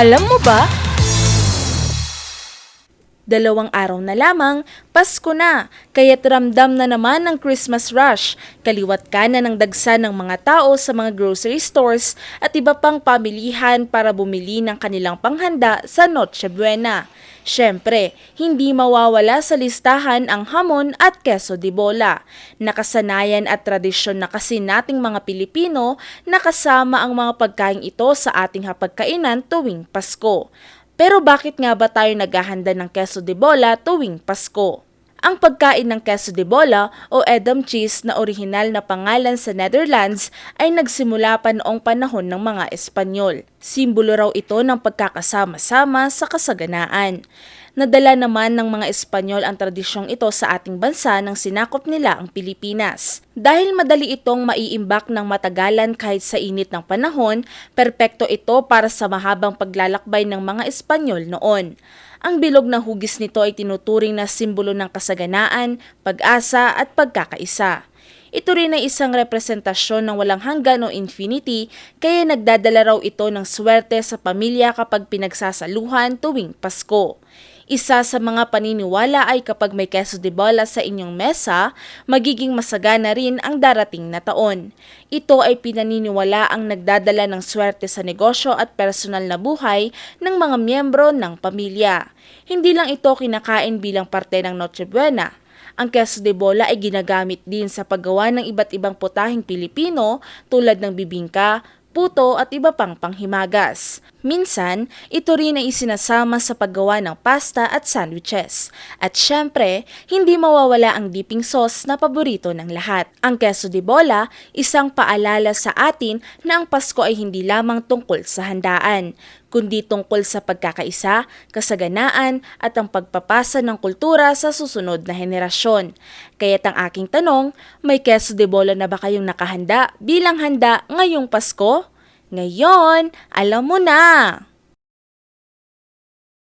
Alam mo ba? Dalawang araw na lamang, Pasko na, kaya't ramdam na naman ang Christmas rush. Kaliwat kanan ng dagsa ng mga tao sa mga grocery stores at iba pang pamilihan para bumili ng kanilang panghanda sa Noche Buena. Siyempre, hindi mawawala sa listahan ang hamon at keso de bola. Nakasanayan at tradisyon na kasi nating mga Pilipino nakasama ang mga pagkain ito sa ating hapagkainan tuwing Pasko. Pero bakit nga ba tayo naghahanda ng queso de bola tuwing Pasko? Ang pagkain ng queso de bola o Edam cheese na orihinal na pangalan sa Netherlands ay nagsimula pa noong panahon ng mga Espanyol. Simbolo raw ito ng pagkakasama-sama sa kasaganaan. Nadala naman ng mga Espanyol ang tradisyong ito sa ating bansa nang sinakop nila ang Pilipinas. Dahil madali itong maiimbak ng matagalan kahit sa init ng panahon, perpekto ito para sa mahabang paglalakbay ng mga Espanyol noon. Ang bilog na hugis nito ay tinuturing na simbolo ng kasaganaan, pag-asa at pagkakaisa. Ito rin ay isang representasyon ng walang hanggan o infinity kaya nagdadala raw ito ng swerte sa pamilya kapag pinagsasaluhan tuwing Pasko. Isa sa mga paniniwala ay kapag may queso de bola sa inyong mesa, magiging masagana rin ang darating na taon. Ito ay pinaniniwala ang nagdadala ng swerte sa negosyo at personal na buhay ng mga miyembro ng pamilya. Hindi lang ito kinakain bilang parte ng Noche Buena, ang queso de bola ay ginagamit din sa paggawa ng iba't ibang putahing Pilipino tulad ng bibingka, puto at iba pang panghimagas. Minsan, ito rin ay isinasama sa paggawa ng pasta at sandwiches. At syempre, hindi mawawala ang dipping sauce na paborito ng lahat. Ang queso de bola, isang paalala sa atin na ang Pasko ay hindi lamang tungkol sa handaan, kundi tungkol sa pagkakaisa, kasaganaan at ang pagpapasa ng kultura sa susunod na henerasyon. Kaya't ang aking tanong, may queso de bola na ba kayong nakahanda bilang handa ngayong Pasko? Ngayon, alam mo na!